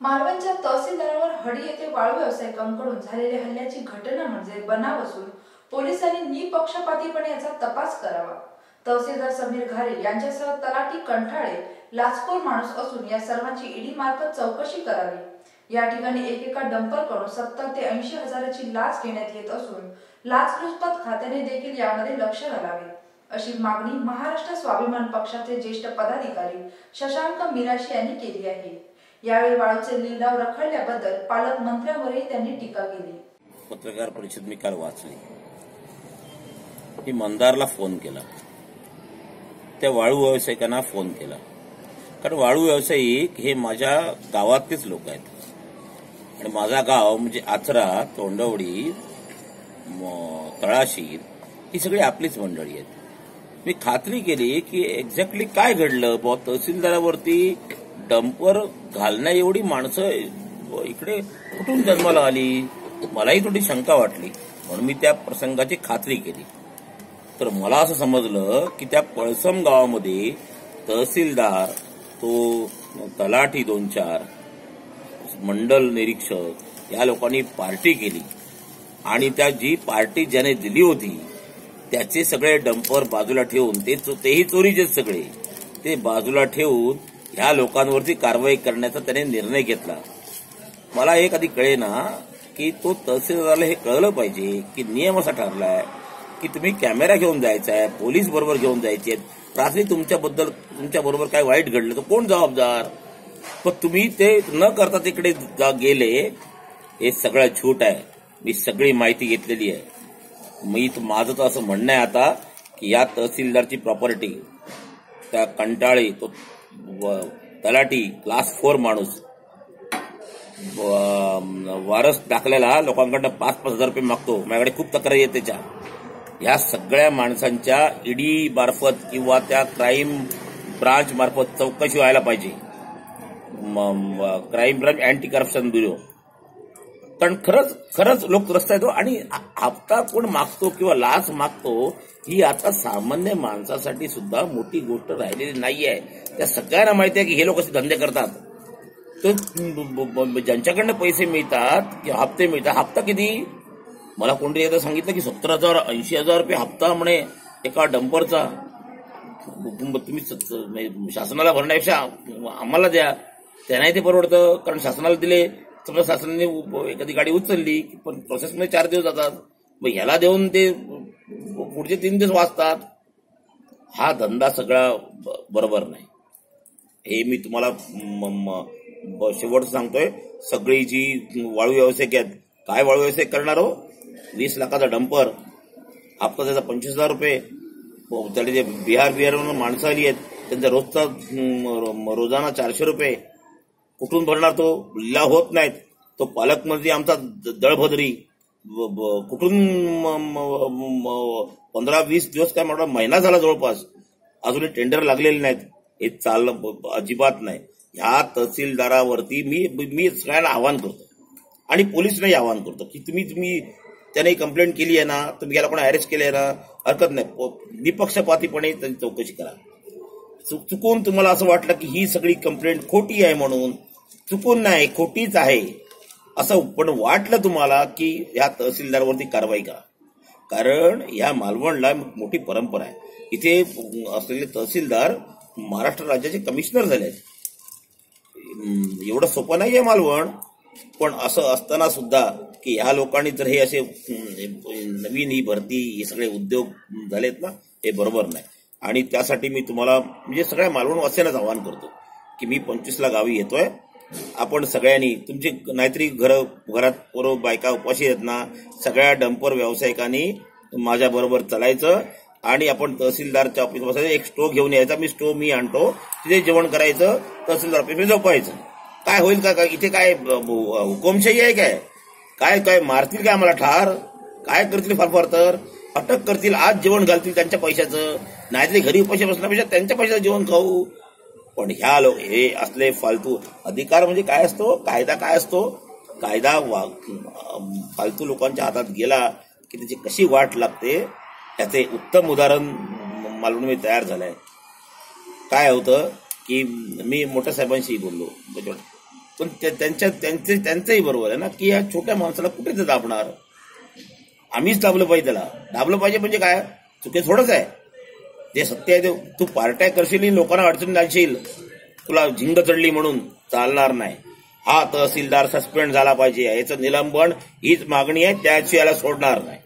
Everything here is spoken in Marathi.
मालवणच्या तहसीलदारावर हडी येथे वाळू व्यावसायिकांकडून झालेल्या हल्ल्याची घटना म्हणजे बनाव असून पोलिसांनी निपक्षपातीपणे याचा तपास करावा. तहसीलदार समीर घारे यांच्यासह तलाठी कंठाळे लाचखोर माणूस असून या सर्वांची ईडी मार्फत चौकशी करावी. या ठिकाणी एकेका डंपरकडून सत्तर ते ऐंशी हजाराची लाच घेण्यात येत असून लाचलुचपत खात्याने देखील यामध्ये लक्ष घालावे. अशी मागणी महाराष्ट्र स्वाभिमान पक्षाचे ज्येष्ठ पदाधिकारी शशांक मिराशी यांनी केली आहे. यावेळी वाळूचे लिलाव रखडल्याबद्दल पालकमंत्र्यांवरही त्यांनी टीका केली. पत्रकार परिषद मी काल वाचली. मी मंदारला फोन केला. त्या वाळू व्यावसायिकांना फोन केला. कारण वाळू व्यावसायिक हे माझ्या गावातलेच लोक आहेत. आणि माझा गाव म्हणजे आचरा तोंडवडी तळाशी ही सगळी आपलीच मंडळी आहेत. मी खात्री केली की एक्झॅक्टली काय घडलं बुवा? तहसीलदारावरती डंपर घालण्या एवढी माणसं इकडे कुठून जन्माला आली? मलाही थोडी शंका वाटली. म्हणून मी त्या प्रसंगाची खात्री केली. तर मला असं समजलं की त्या पळसम गावामध्ये तहसीलदार तो तलाठी दोन चार मंडल निरीक्षक या लोकांनी पार्टी केली. आणि त्या जी पार्टी ज्याने दिली होती त्याचे सगळे डंपर बाजूला ठेवून ते तेही चोरीचेच सगळे. ते बाजूला ठेवून ह्या लोकांवरती कारवाई करण्याचा त्याने निर्णय घेतला. मला एक आधी कळेना की तो तहसीलदाराला हे कळलं पाहिजे की नियम असा ठरलाय की तुम्ही कॅमेरा घेऊन जायचा आहे पोलीस बरोबर घेऊन जायचे रात्री तुमच्याबद्दल तुमच्या बरोबर काय वाईट घडलं तर कोण जबाबदार? पण तुम्ही ते न करता तिकडे जा- गेले हे सगळं झूट आहे. मी सगळी माहिती घेतलेली आहे. मी माझं तर असं म्हणणं आहे आता की या तहसीलदारची प्रॉपर्टी त्या कंटाळी तो व- तलाठी क्लास फोर माणूस. वारस टाकलेला लोकांकडनं पाच पाच हजार रुपये मागतो. माझ्याकडे खूप तक्रारी आहे त्याच्या. या सगळ्या माणसांच्या ईडी मार्फत किंवा त्या क्राईम ब्रांच मार्फत चौकशी व्हायला पाहिजे. Crime branch anti corruption bureau कारण खरंच खरंच लोक त्रस्त आहेत हो. आणि हप्ता कोण मागतो किंवा लाच मागतो ही आता सामान्य माणसासाठी सुद्धा मोठी गोष्ट राहिलेली नाही आहे त्या सगळ्यांना माहिती आहे की हे लोक असे धंदे करतात. तर ज्यांच्याकडनं पैसे मिळतात किंवा हप्ते मिळतात. हप्ता किती? मला कोणतरी एकदा सांगितलं की सत्तर हजार ऐंशी हजार रुपये हप्ता म्हणे एका डंपरचा. तुम्ही म्हणजे शासनाला भरण्यापेक्षा आम्हाला द्या. त्यांनाही ते परवडतं कारण शासनाला दिले. समजा शासनाने एखादी गाडी उचलली पण प्रोसेसमध्ये चार दिवस जातात. मग ह्याला देऊन ते पुढचे तीन दिवस वाचतात. हा धंदा सगळा ब- बरोबर नाही. हे मी तुम्हाला शेवट म- ब- सांगतोय. सगळी जी वाळू व्यावसायिक आहेत काय वाळू व्यवसाय करणार हो? वीस लाखाचा डंपर हप्ता त्याचा पंचवीस हजार रुपये. हो, त्याला जे बिहार बिहारवरून माणसं आली आहेत त्यांचा रोजचा म, रोजाना चारशे रुपये. कुठून भरणार तो? ला होत नाहीत. तो पालकमंत्री आमचा द- दळभद्री. कुठून पंधरा वीस दिवस काय म्हणतात महिना झाला जवळपास. अजूनही टेंडर लागलेले नाहीत. हे चाललं अजिबात नाही. ह्या तहसीलदारावरती मी मी सगळ्यांना आवाहन करतो. आणि पोलिसांनाही आवाहन करतो की तुम्ही तुम्ही त्याने कंप्लेंट केली आहे ना तुम्ही याला कोणा अरेस्ट केले ना हरकत नाही. प- निपक्षपातीपणे त्यांची चौकशी करा. चुक- चुकून तुम्हाला असं वाटलं की ही सगळी कंप्लेंट खोटी आहे म्हणून चुकून नाही खोटीच आहे. असं पण वाटलं तुम्हाला की या तहसीलदारवरती कारवाई करा कारण या मालवणला मोठी परंपरा आहे. इथे असलेले तहसीलदार महाराष्ट्र राज्याचे कमिशनर झाले आहेत. एवढं सोपं नाही आहे मालवण. पण असं असताना सुद्धा की ह्या लोकांनी जर हे असे नवीन ही भरती हे सगळे उद्योग झालेत ना हे बरोबर नाही. आणि त्यासाठी मी तुम्हाला म्हणजे सगळ्या मालवणवासियांनाच आवाहन करतो की मी पंचवीसला गावी येतोय. आपण सगळ्यांनी तुमची नाहीतरी घर घरात पोरं बायका उपाशी आहेत ना सगळ्या डंपर व्यावसायिकांनी माझ्या बरोबर चालायचं आणि आपण तहसीलदारच्या ऑफिस बसायचं. एक स्टोव घेऊन यायचा मी स्टोव मी आणतो तिथे जेवण करायचं तहसीलदार ऑफिस झोपायचं काय होईल का काय इथे काय ब- हुकुमशाही आहे काय? काय काय मारतील काय आम्हाला ठार? काय करतील फार फार तर? अटक करतील आज जेवण घालतील त्यांच्या पैशाचं. नाहीतरी घरी उपाशी बसण्यापेक्षा त्यांच्या पैशाचं जेवण खाऊ. पण ह्या लोक हे असले फालतू अधिकार म्हणजे काय असतो? कायदा काय असतो? कायदा वा- फालतू लोकांच्या हातात गेला की त्याची कशी वाट लागते? त्याचे उत्तम उदाहरण म- मी तयार झालंय. काय होतं की मी मोठ्या साहेबांशी बोललो. म्हणजे पण त्या- त्यांच्या त्यांचे त्यांचंही बरोबर आहे ना की या छोट्या माणसाला कुठे ते दाबणार? आम्हीच दाबलं पाहिजे त्याला. दाबलं पाहिजे म्हणजे काय? चुके थोडंच आहे. जे सत्य आहे ते तू पार्ट्या करशील लोकांना अडचणी घालशील तुला झिंग चढली म्हणून चालणार नाही. हा तहसीलदार सस्पेंड झाला पाहिजे. याचं निलंबन हीच मागणी आहे त्याची याला सोडणार नाही.